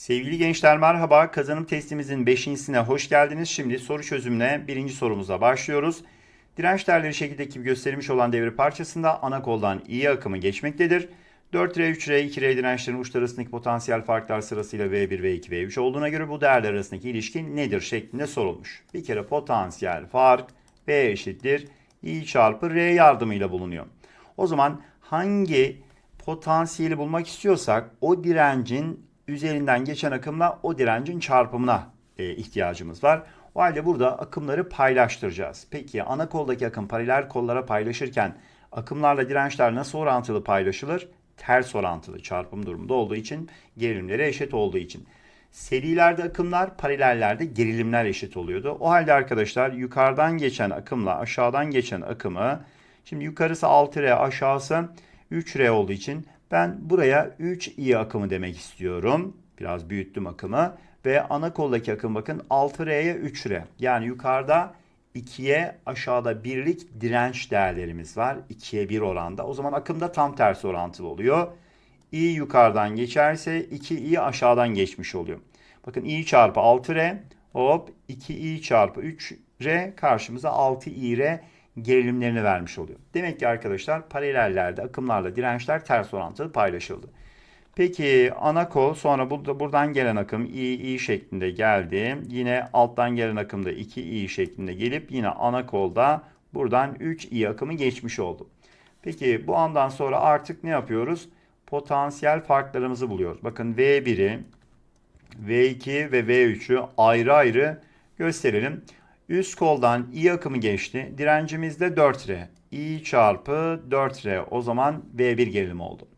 Sevgili gençler merhaba. Kazanım testimizin 5.sine hoş geldiniz. Şimdi soru çözümüne birinci sorumuza başlıyoruz. Direnç değerleri şekildeki gösterilmiş olan devre parçasında ana koldan iyi akımı geçmektedir. 4R, 3R, 2R dirençlerin uçları arasındaki potansiyel farklar sırasıyla V1, V2, V3 olduğuna göre bu değerler arasındaki ilişki nedir şeklinde sorulmuş. Bir kere potansiyel fark V eşittir I çarpı R yardımıyla bulunuyor. O zaman hangi potansiyeli bulmak istiyorsak o direncin üzerinden geçen akımla o direncin çarpımına e, ihtiyacımız var. O halde burada akımları paylaştıracağız. Peki ana koldaki akım paralel kollara paylaşırken akımlarla dirençler nasıl orantılı paylaşılır? Ters orantılı çarpım durumunda olduğu için gerilimleri eşit olduğu için. Serilerde akımlar, paralellerde gerilimler eşit oluyordu. O halde arkadaşlar yukarıdan geçen akımla aşağıdan geçen akımı şimdi yukarısı 6R aşağısı 3R olduğu için ben buraya 3i akımı demek istiyorum. Biraz büyüttüm akımı. Ve ana koldaki akım bakın 6R'ye 3R. Yani yukarıda 2'ye aşağıda 1'lik direnç değerlerimiz var. 2'ye 1 oranda. O zaman akım da tam tersi orantılı oluyor. i yukarıdan geçerse 2i aşağıdan geçmiş oluyor. Bakın i çarpı 6R hop 2i çarpı 3R karşımıza 6ir gerilimlerini vermiş oluyor. Demek ki arkadaşlar paralellerde akımlarla dirençler ters orantılı paylaşıldı. Peki ana kol sonra burada buradan gelen akım i i şeklinde geldi. Yine alttan gelen akım da 2 i şeklinde gelip yine ana kolda buradan 3 i akımı geçmiş oldu. Peki bu andan sonra artık ne yapıyoruz? Potansiyel farklarımızı buluyoruz. Bakın V1'i, V2 ve V3'ü ayrı ayrı gösterelim. Üst koldan I akımı geçti. Direncimiz de 4R. I çarpı 4R. O zaman V1 gerilim oldu.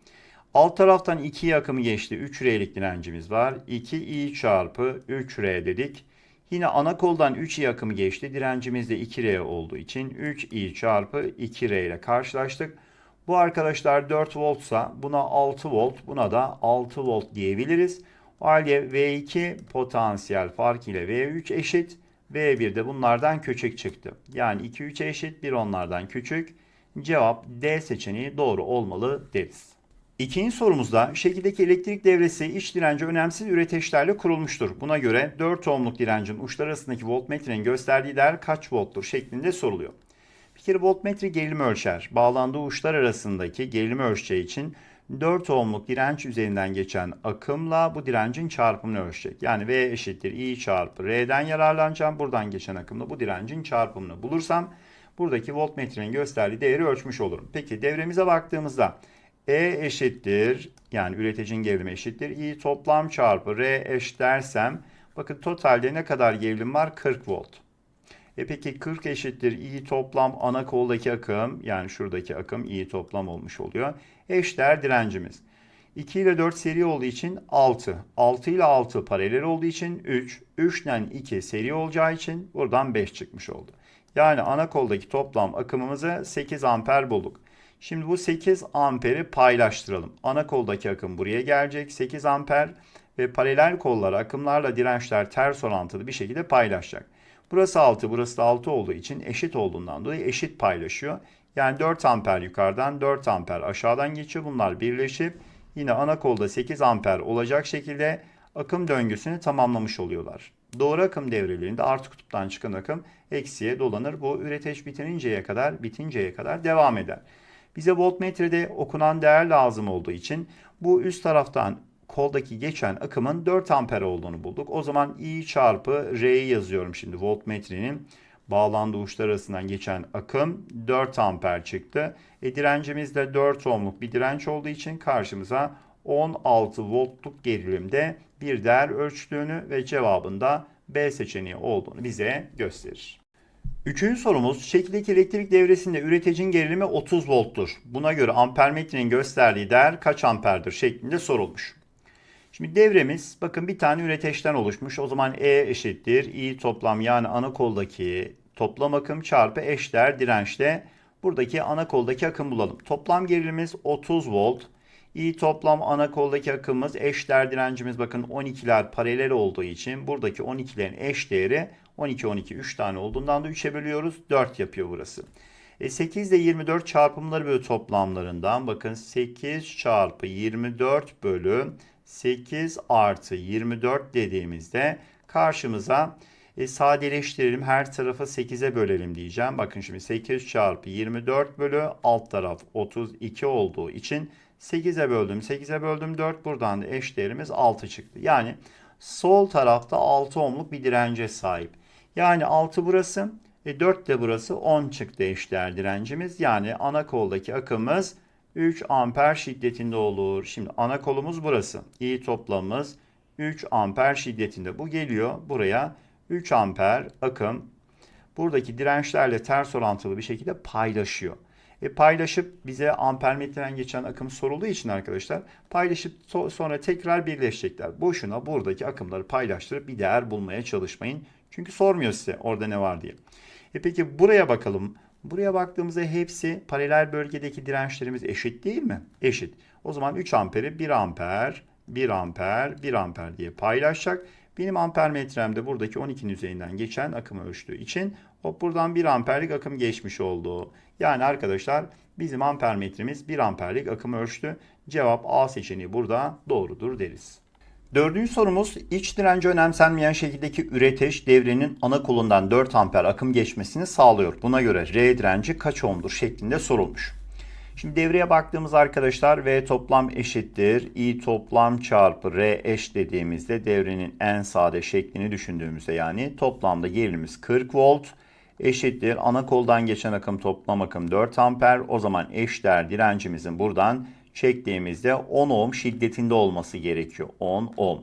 Alt taraftan 2 akımı geçti. 3R'lik direncimiz var. 2I çarpı 3R dedik. Yine ana koldan 3i akımı geçti. Direncimiz de 2R olduğu için 3i çarpı 2R ile karşılaştık. Bu arkadaşlar 4 voltsa buna 6 volt, buna da 6 volt diyebiliriz. O halde V2 potansiyel fark ile V3 eşit. V1 de bunlardan küçük çıktı. Yani 2 3'e eşit, bir onlardan küçük. Cevap D seçeneği doğru olmalı deriz. İkinci sorumuzda şekildeki elektrik devresi iç direnci önemsiz üreteçlerle kurulmuştur. Buna göre 4 ohmluk direncin uçları arasındaki voltmetrenin gösterdiği değer kaç volttur şeklinde soruluyor. Bir kere voltmetre gerilimi ölçer. Bağlandığı uçlar arasındaki gerilimi ölçeceği için 4 ohmluk direnç üzerinden geçen akımla bu direncin çarpımını ölçecek. Yani V eşittir I çarpı R'den yararlanacağım. Buradan geçen akımla bu direncin çarpımını bulursam buradaki voltmetrenin gösterdiği değeri ölçmüş olurum. Peki devremize baktığımızda E eşittir yani üreticinin gerilimi eşittir. I toplam çarpı R eş dersem bakın totalde ne kadar gerilim var? 40 volt. E peki 40 eşittir i toplam ana koldaki akım yani şuradaki akım i toplam olmuş oluyor. Eşdeğer direncimiz. 2 ile 4 seri olduğu için 6. 6 ile 6 paralel olduğu için 3. 3 ile 2 seri olacağı için buradan 5 çıkmış oldu. Yani ana koldaki toplam akımımızı 8 amper bulduk. Şimdi bu 8 amperi paylaştıralım. Ana koldaki akım buraya gelecek 8 amper ve paralel kollar akımlarla dirençler ters orantılı bir şekilde paylaşacak. Burası 6, burası da 6 olduğu için eşit olduğundan dolayı eşit paylaşıyor. Yani 4 amper yukarıdan 4 amper aşağıdan geçiyor. Bunlar birleşip yine ana kolda 8 amper olacak şekilde akım döngüsünü tamamlamış oluyorlar. Doğru akım devrelerinde artı kutuptan çıkan akım eksiye dolanır. Bu üreteç bitinceye kadar bitinceye kadar devam eder. Bize voltmetrede okunan değer lazım olduğu için bu üst taraftan koldaki geçen akımın 4 amper olduğunu bulduk. O zaman I çarpı R'yi yazıyorum şimdi voltmetrenin bağlandığı uçlar arasından geçen akım 4 amper çıktı. E direncimiz de 4 ohmluk bir direnç olduğu için karşımıza 16 voltluk gerilimde bir değer ölçtüğünü ve cevabında B seçeneği olduğunu bize gösterir. Üçüncü sorumuz şekildeki elektrik devresinde üreticinin gerilimi 30 volttur. Buna göre ampermetrenin gösterdiği değer kaç amperdir şeklinde sorulmuş. Şimdi devremiz bakın bir tane üreteçten oluşmuş. O zaman E eşittir. I toplam yani ana koldaki toplam akım çarpı eşdeğer dirençle buradaki ana koldaki akım bulalım. Toplam gerilimimiz 30 volt. I toplam ana koldaki akımımız eşdeğer direncimiz bakın 12'ler paralel olduğu için buradaki 12'lerin eş değeri 12 12 3 tane olduğundan da 3'e bölüyoruz. 4 yapıyor burası. E 8 ile 24 çarpımları bölü toplamlarından bakın 8 çarpı 24 bölü 8 artı 24 dediğimizde karşımıza e, sadeleştirelim. Her tarafı 8'e bölelim diyeceğim. Bakın şimdi 8 çarpı 24 bölü alt taraf 32 olduğu için 8'e böldüm. 8'e böldüm 4. Buradan da eş değerimiz 6 çıktı. Yani sol tarafta 6 ohmluk bir dirence sahip. Yani 6 burası. E 4 de burası 10 çıktı eşdeğer direncimiz. Yani ana koldaki akımımız 3 amper şiddetinde olur. Şimdi ana kolumuz burası. İyi toplamımız 3 amper şiddetinde. Bu geliyor buraya 3 amper akım buradaki dirençlerle ters orantılı bir şekilde paylaşıyor. E paylaşıp bize ampermetreden geçen akım sorulduğu için arkadaşlar paylaşıp so- sonra tekrar birleşecekler. Boşuna buradaki akımları paylaştırıp bir değer bulmaya çalışmayın. Çünkü sormuyor size orada ne var diye. E peki buraya bakalım. Buraya baktığımızda hepsi paralel bölgedeki dirençlerimiz eşit değil mi? Eşit. O zaman 3 amperi 1 amper, 1 amper, 1 amper diye paylaşacak. Benim ampermetremde buradaki 12'nin üzerinden geçen akımı ölçtüğü için hop buradan 1 amperlik akım geçmiş oldu. Yani arkadaşlar bizim ampermetremiz 1 amperlik akım ölçtü. Cevap A seçeneği burada doğrudur deriz. Dördüncü sorumuz iç direnci önemsenmeyen şekildeki üreteç devrenin ana kolundan 4 amper akım geçmesini sağlıyor. Buna göre R direnci kaç ohmdur şeklinde sorulmuş. Şimdi devreye baktığımız arkadaşlar V toplam eşittir. I toplam çarpı R eş dediğimizde devrenin en sade şeklini düşündüğümüzde yani toplamda gerilimimiz 40 volt eşittir. Ana koldan geçen akım toplam akım 4 amper. O zaman eşdeğer direncimizin buradan çektiğimizde 10 ohm şiddetinde olması gerekiyor. 10 ohm.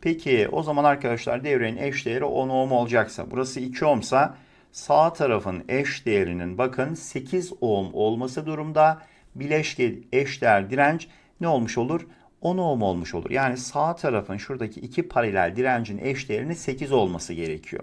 Peki o zaman arkadaşlar devrenin eş değeri 10 ohm olacaksa burası 2 ohmsa sağ tarafın eş değerinin bakın 8 ohm olması durumda bileşke eşdeğer direnç ne olmuş olur? 10 ohm olmuş olur. Yani sağ tarafın şuradaki iki paralel direncin eş değerinin 8 olması gerekiyor.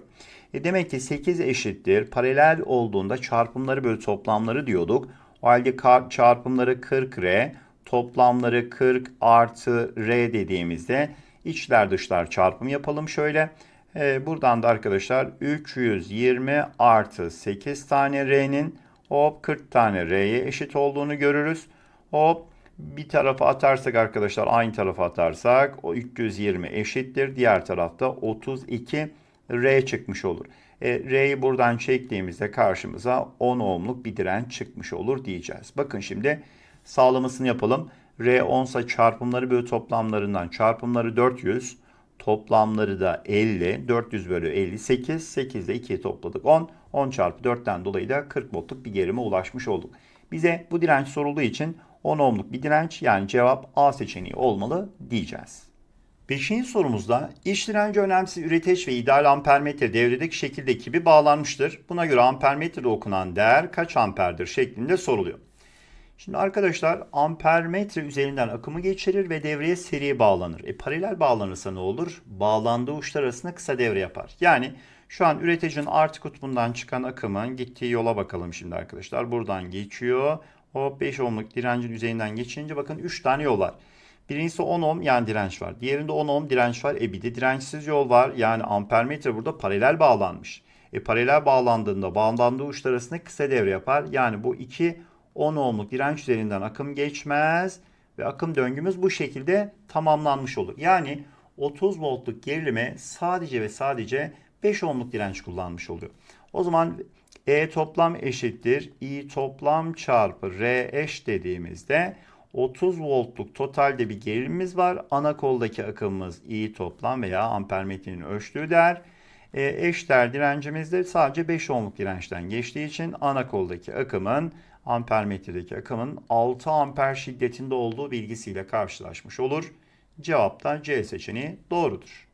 E demek ki 8 eşittir. Paralel olduğunda çarpımları bölü toplamları diyorduk. O halde çarpımları 40R, toplamları 40 artı R dediğimizde içler dışlar çarpım yapalım şöyle. Ee, buradan da arkadaşlar 320 artı 8 tane R'nin hop 40 tane R'ye eşit olduğunu görürüz. Hop bir tarafa atarsak arkadaşlar aynı tarafa atarsak o 320 eşittir. Diğer tarafta 32 R çıkmış olur. E, R'yi buradan çektiğimizde karşımıza 10 ohmluk bir direnç çıkmış olur diyeceğiz. Bakın şimdi sağlamasını yapalım. R 10 ise çarpımları bölü toplamlarından çarpımları 400. Toplamları da 50. 400 bölü 58. 8 ile 2'yi topladık 10. 10 çarpı 4'ten dolayı da 40 voltluk bir gerime ulaşmış olduk. Bize bu direnç sorulduğu için 10 ohmluk bir direnç yani cevap A seçeneği olmalı diyeceğiz. Beşinci sorumuzda iç direnci önemsiz üreteç ve ideal ampermetre devredeki şekildeki gibi bağlanmıştır. Buna göre ampermetrede okunan değer kaç amperdir şeklinde soruluyor. Şimdi arkadaşlar ampermetre üzerinden akımı geçirir ve devreye seri bağlanır. E paralel bağlanırsa ne olur? Bağlandığı uçlar arasında kısa devre yapar. Yani şu an üreticinin artı kutbundan çıkan akımın gittiği yola bakalım şimdi arkadaşlar. Buradan geçiyor. O 5 ohmluk direncin üzerinden geçince bakın 3 tane yol var. Birincisi 10 ohm yani direnç var. Diğerinde 10 ohm direnç var. E bir de dirençsiz yol var. Yani ampermetre burada paralel bağlanmış. E paralel bağlandığında bağlandığı uçlar arasında kısa devre yapar. Yani bu iki 10 ohmluk direnç üzerinden akım geçmez ve akım döngümüz bu şekilde tamamlanmış olur. Yani 30 voltluk gerilime sadece ve sadece 5 ohmluk direnç kullanmış oluyor. O zaman E toplam eşittir I toplam çarpı R eş dediğimizde 30 voltluk totalde bir gerilimimiz var. Ana koldaki akımımız I toplam veya ampermetrenin ölçtüğü değer. E, eşdeğer direncimiz de sadece 5 ohmluk dirençten geçtiği için ana koldaki akımın ampermetredeki akımın 6 amper şiddetinde olduğu bilgisiyle karşılaşmış olur. Cevap da C seçeneği doğrudur.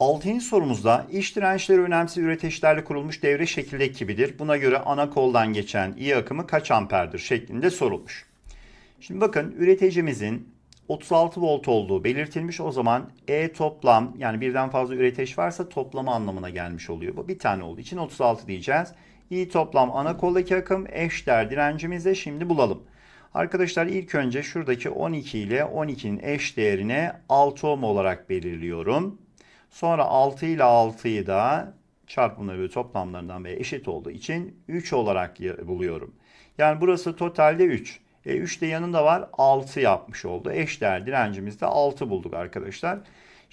Altıncı sorumuzda iç dirençleri önemsiz üreteçlerle kurulmuş devre şekildeki gibidir. Buna göre ana koldan geçen I akımı kaç amperdir şeklinde sorulmuş. Şimdi bakın üreticimizin 36 volt olduğu belirtilmiş. O zaman E toplam yani birden fazla üreteç varsa toplama anlamına gelmiş oluyor. Bu bir tane olduğu için 36 diyeceğiz. İ toplam ana koldaki akım eşdeğer direncimizi şimdi bulalım. Arkadaşlar ilk önce şuradaki 12 ile 12'nin eş değerine 6 ohm olarak belirliyorum. Sonra 6 ile 6'yı da çarpımları ve toplamlarından ve eşit olduğu için 3 olarak buluyorum. Yani burası totalde 3. E, 3 de yanında var 6 yapmış oldu. Eşdeğer direncimizde 6 bulduk arkadaşlar.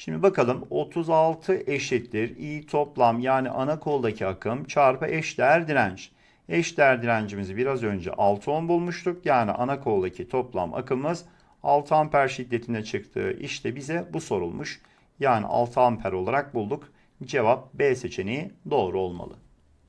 Şimdi bakalım 36 eşittir i toplam yani ana koldaki akım çarpı eşdeğer direnç. Eşdeğer direncimizi biraz önce 6 ohm bulmuştuk. Yani ana koldaki toplam akımımız 6 amper şiddetinde çıktı. İşte bize bu sorulmuş. Yani 6 amper olarak bulduk. Cevap B seçeneği doğru olmalı.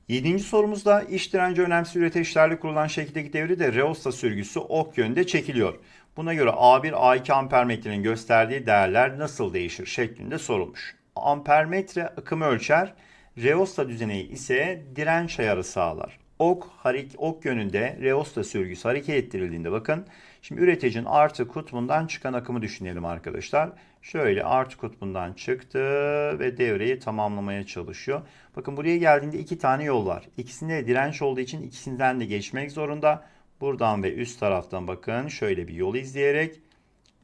Yedinci sorumuzda iş direnci önemsiz üreteçlerle kurulan şekildeki devrede reosta sürgüsü ok yönünde çekiliyor. Buna göre A1, A2 ampermetrenin gösterdiği değerler nasıl değişir şeklinde sorulmuş. Ampermetre akımı ölçer, reosta düzeneği ise direnç ayarı sağlar. Ok, harik, ok yönünde reosta sürgüsü hareket ettirildiğinde bakın. Şimdi üreticinin artı kutbundan çıkan akımı düşünelim arkadaşlar. Şöyle artı kutbundan çıktı ve devreyi tamamlamaya çalışıyor. Bakın buraya geldiğinde iki tane yol var. İkisinde de direnç olduğu için ikisinden de geçmek zorunda. Buradan ve üst taraftan bakın şöyle bir yol izleyerek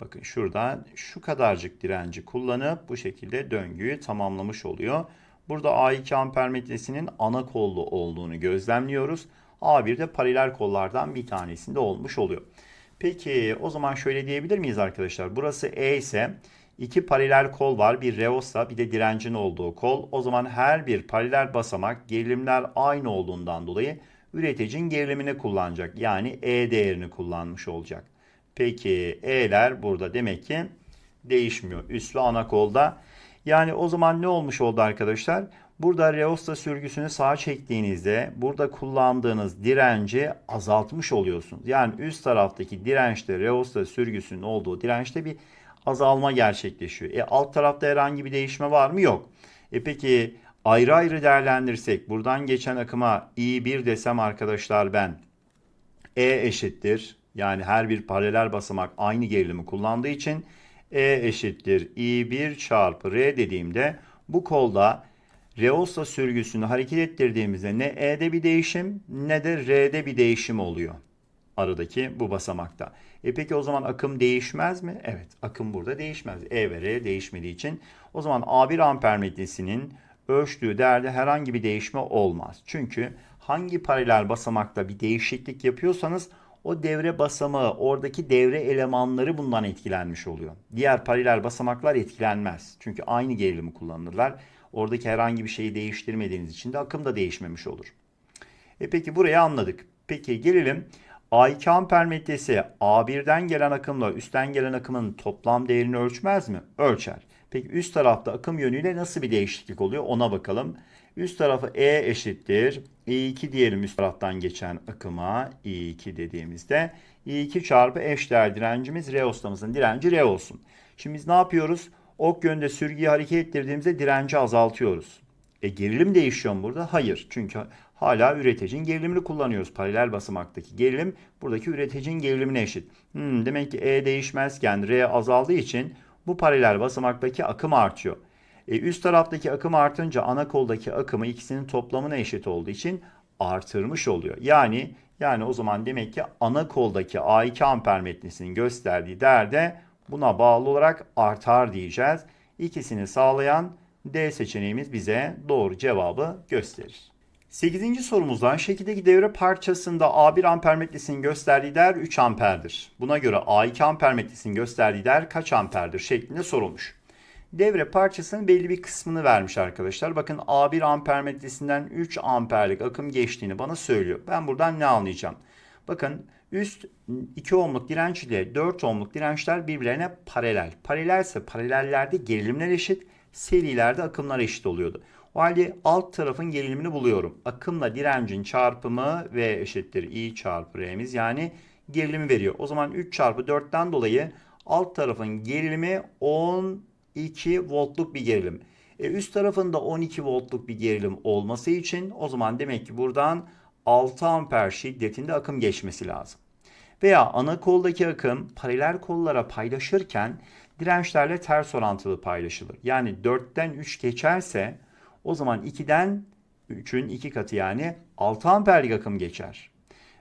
bakın şuradan şu kadarcık direnci kullanıp bu şekilde döngüyü tamamlamış oluyor. Burada A2 ampermetresinin ana kollu olduğunu gözlemliyoruz. A1 de paralel kollardan bir tanesinde olmuş oluyor. Peki o zaman şöyle diyebilir miyiz arkadaşlar? Burası E ise iki paralel kol var. Bir reosa bir de direncin olduğu kol. O zaman her bir paralel basamak gerilimler aynı olduğundan dolayı üreticinin gerilimini kullanacak. Yani E değerini kullanmış olacak. Peki E'ler burada demek ki değişmiyor. Üst ve ana kolda. Yani o zaman ne olmuş oldu arkadaşlar? Burada reosta sürgüsünü sağa çektiğinizde burada kullandığınız direnci azaltmış oluyorsunuz. Yani üst taraftaki dirençte reosta sürgüsünün olduğu dirençte bir azalma gerçekleşiyor. E alt tarafta herhangi bir değişme var mı? Yok. E peki ayrı ayrı değerlendirsek buradan geçen akıma I1 desem arkadaşlar ben E eşittir. Yani her bir paralel basamak aynı gerilimi kullandığı için E eşittir I1 çarpı R dediğimde bu kolda Reosta sürgüsünü hareket ettirdiğimizde ne E'de bir değişim ne de R'de bir değişim oluyor. Aradaki bu basamakta. E peki o zaman akım değişmez mi? Evet akım burada değişmez. E ve R değişmediği için o zaman A1 ampermetresinin ölçtüğü değerde herhangi bir değişme olmaz. Çünkü hangi paralel basamakta bir değişiklik yapıyorsanız o devre basamağı, oradaki devre elemanları bundan etkilenmiş oluyor. Diğer paralel basamaklar etkilenmez. Çünkü aynı gerilimi kullanırlar. Oradaki herhangi bir şeyi değiştirmediğiniz için de akım da değişmemiş olur. E peki burayı anladık. Peki gelelim A2 ampermetresi A1'den gelen akımla üstten gelen akımın toplam değerini ölçmez mi? Ölçer. Peki üst tarafta akım yönüyle nasıl bir değişiklik oluyor ona bakalım. Üst tarafı E eşittir. I2 diyelim üst taraftan geçen akıma I2 dediğimizde I2 çarpı eşdeğer direncimiz reostamızın direnci R olsun. Şimdi biz ne yapıyoruz? Ok yönde sürgüyü hareket ettirdiğimizde direnci azaltıyoruz. E gerilim değişiyor mu burada? Hayır. Çünkü hala üreticinin gerilimini kullanıyoruz. Paralel basamaktaki gerilim buradaki üreticinin gerilimine eşit. Hmm, demek ki E değişmezken R azaldığı için bu paralel basamaktaki akım artıyor. E, üst taraftaki akım artınca ana koldaki akımı ikisinin toplamına eşit olduğu için artırmış oluyor. Yani yani o zaman demek ki ana koldaki A2 ampermetresinin gösterdiği değerde buna bağlı olarak artar diyeceğiz. İkisini sağlayan D seçeneğimiz bize doğru cevabı gösterir. 8. sorumuzdan şekildeki devre parçasında A1 ampermetresinin gösterdiği değer 3 amperdir. Buna göre A2 ampermetresinin gösterdiği değer kaç amperdir şeklinde sorulmuş. Devre parçasının belli bir kısmını vermiş arkadaşlar. Bakın A1 ampermetresinden 3 amperlik akım geçtiğini bana söylüyor. Ben buradan ne anlayacağım? Bakın üst 2 ohmluk direnç ile 4 ohmluk dirençler birbirlerine paralel. Paralelse paralellerde gerilimler eşit, serilerde akımlar eşit oluyordu. O halde alt tarafın gerilimini buluyorum. Akımla direncin çarpımı V eşittir I çarpı R'miz yani gerilimi veriyor. O zaman 3 çarpı 4'ten dolayı alt tarafın gerilimi 12 voltluk bir gerilim. E, üst tarafında 12 voltluk bir gerilim olması için o zaman demek ki buradan 6 amper şiddetinde akım geçmesi lazım. Veya ana koldaki akım paralel kollara paylaşırken dirençlerle ters orantılı paylaşılır. Yani 4'ten 3 geçerse o zaman 2'den 3'ün 2 katı yani 6 amperlik akım geçer.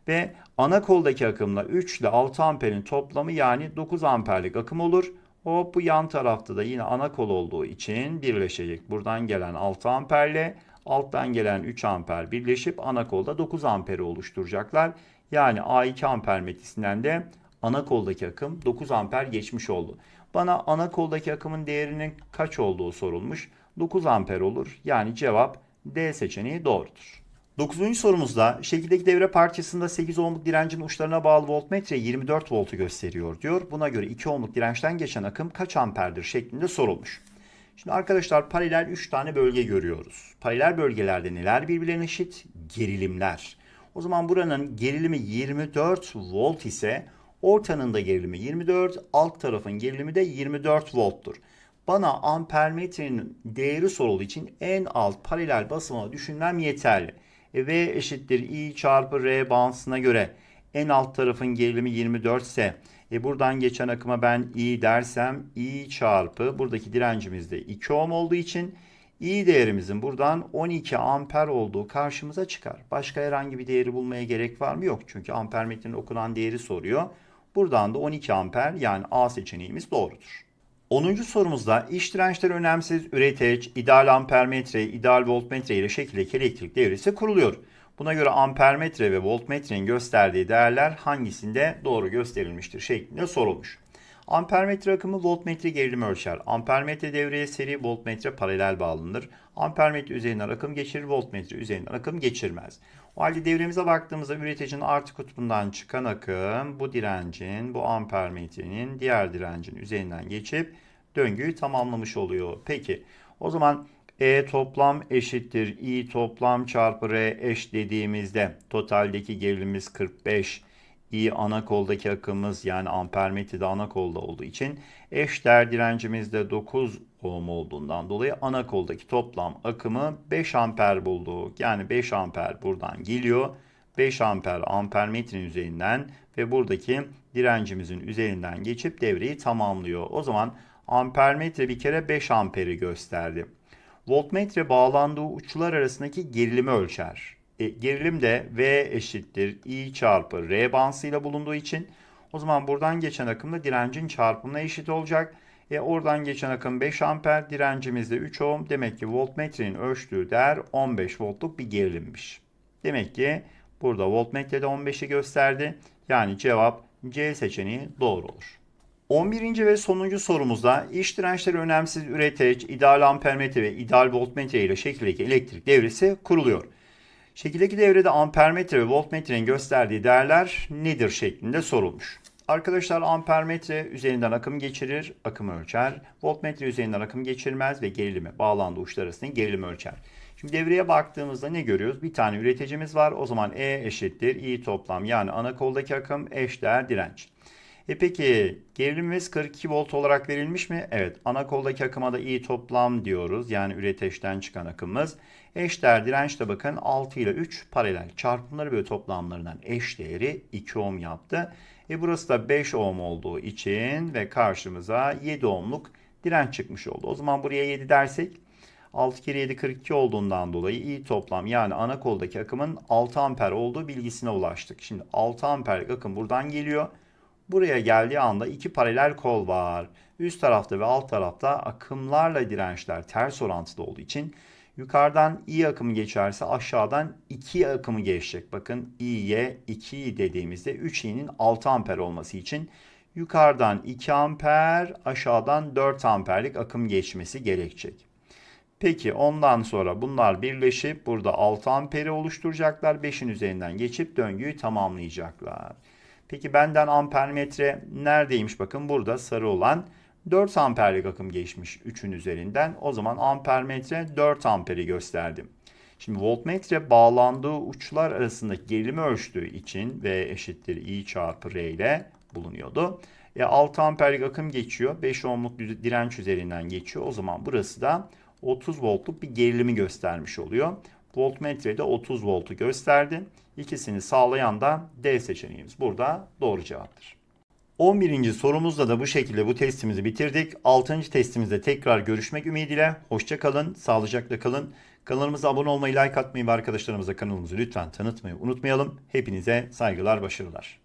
Ve ana koldaki akımla 3 ile 6 amperin toplamı yani 9 amperlik akım olur. Hop bu yan tarafta da yine ana kol olduğu için birleşecek. Buradan gelen 6 amperle alttan gelen 3 amper birleşip ana kolda 9 amperi oluşturacaklar. Yani A2 amper metresinden de ana koldaki akım 9 amper geçmiş oldu. Bana ana koldaki akımın değerinin kaç olduğu sorulmuş. 9 amper olur. Yani cevap D seçeneği doğrudur. 9. sorumuzda şekildeki devre parçasında 8 ohmluk direncin uçlarına bağlı voltmetre 24 voltu gösteriyor diyor. Buna göre 2 ohmluk dirençten geçen akım kaç amperdir şeklinde sorulmuş. Şimdi arkadaşlar paralel 3 tane bölge görüyoruz. Paralel bölgelerde neler birbirlerine eşit? Gerilimler. O zaman buranın gerilimi 24 volt ise ortanın da gerilimi 24, alt tarafın gerilimi de 24 volttur. Bana ampermetrenin değeri sorulduğu için en alt paralel basamağı düşünmem yeterli. E, v eşittir I çarpı R bağıntısına göre en alt tarafın gerilimi 24 ise e buradan geçen akıma ben I dersem I çarpı buradaki direncimiz de 2 ohm olduğu için I değerimizin buradan 12 amper olduğu karşımıza çıkar. Başka herhangi bir değeri bulmaya gerek var mı? Yok. Çünkü ampermetrenin okunan değeri soruyor. Buradan da 12 amper yani A seçeneğimiz doğrudur. 10. sorumuzda iç dirençler önemsiz üreteç, ideal ampermetre, ideal voltmetre ile şekildeki elektrik devresi kuruluyor. Buna göre ampermetre ve voltmetrenin gösterdiği değerler hangisinde doğru gösterilmiştir şeklinde sorulmuş. Ampermetre akımı voltmetre gerilimi ölçer. Ampermetre devreye seri, voltmetre paralel bağlanır. Ampermetre üzerinden akım geçirir, voltmetre üzerinden akım geçirmez. O halde devremize baktığımızda üreticinin artı kutbundan çıkan akım bu direncin, bu ampermetrenin diğer direncin üzerinden geçip döngüyü tamamlamış oluyor. Peki o zaman E toplam eşittir I toplam çarpı R eş dediğimizde totaldeki gerilimimiz 45. I ana koldaki akımımız yani ampermetrede ana kolda olduğu için eşdeğer direncimiz de 9 ohm olduğundan dolayı ana koldaki toplam akımı 5 amper bulduk. Yani 5 amper buradan geliyor. 5 amper ampermetrenin üzerinden ve buradaki direncimizin üzerinden geçip devreyi tamamlıyor. O zaman ampermetre bir kere 5 amperi gösterdi. Voltmetre bağlandığı uçlar arasındaki gerilimi ölçer. E, gerilim de V eşittir I çarpı R bağıntısıyla bulunduğu için o zaman buradan geçen akım da direncin çarpımına eşit olacak. E, oradan geçen akım 5 amper, direncimiz de 3 ohm. Demek ki voltmetrenin ölçtüğü değer 15 voltluk bir gerilimmiş. Demek ki burada voltmetre de 15'i gösterdi. Yani cevap C seçeneği doğru olur. 11. ve sonuncu sorumuzda iç dirençleri önemsiz üreteç, ideal ampermetre ve ideal voltmetre ile şekildeki elektrik devresi kuruluyor. Şekildeki devrede ampermetre ve voltmetrenin gösterdiği değerler nedir şeklinde sorulmuş. Arkadaşlar ampermetre üzerinden akım geçirir, akımı ölçer. Voltmetre üzerinden akım geçirmez ve gerilimi, bağlandığı uçlar arasındaki gerilimi ölçer. Şimdi devreye baktığımızda ne görüyoruz? Bir tane üreticimiz var. O zaman E eşittir I toplam yani ana koldaki akım eşdeğer direnç. E peki gerilimimiz 42 volt olarak verilmiş mi? Evet. Ana koldaki akıma da I toplam diyoruz. Yani üreteçten çıkan akımımız. Eşdeğer direnç de bakın 6 ile 3 paralel. Çarpımları ve toplamlarından eş değeri 2 ohm yaptı. E burası da 5 ohm olduğu için ve karşımıza 7 ohmluk direnç çıkmış oldu. O zaman buraya 7 dersek 6 kere 7 42 olduğundan dolayı i toplam yani ana koldaki akımın 6 amper olduğu bilgisine ulaştık. Şimdi 6 amperlik akım buradan geliyor. Buraya geldiği anda iki paralel kol var. Üst tarafta ve alt tarafta akımlarla dirençler ters orantılı olduğu için yukarıdan i akımı geçerse aşağıdan 2 akımı geçecek. Bakın i'ye 2 dediğimizde 3i'nin 6 amper olması için yukarıdan 2 amper aşağıdan 4 amperlik akım geçmesi gerekecek. Peki ondan sonra bunlar birleşip burada 6 amperi oluşturacaklar. 5'in üzerinden geçip döngüyü tamamlayacaklar. Peki benden ampermetre neredeymiş? Bakın burada sarı olan 4 amperlik akım geçmiş 3'ün üzerinden. O zaman ampermetre 4 amperi gösterdi. Şimdi voltmetre bağlandığı uçlar arasındaki gerilimi ölçtüğü için V eşittir I çarpı R ile bulunuyordu. E 6 amperlik akım geçiyor. 5 ohmluk direnç üzerinden geçiyor. O zaman burası da 30 voltluk bir gerilimi göstermiş oluyor. Voltmetrede 30 voltu gösterdi. İkisini sağlayan da D seçeneğimiz burada doğru cevaptır. 11. sorumuzda da bu şekilde bu testimizi bitirdik. 6. testimizde tekrar görüşmek ümidiyle. Hoşça kalın, sağlıcakla kalın. Kanalımıza abone olmayı, like atmayı ve arkadaşlarımıza kanalımızı lütfen tanıtmayı unutmayalım. Hepinize saygılar, başarılar.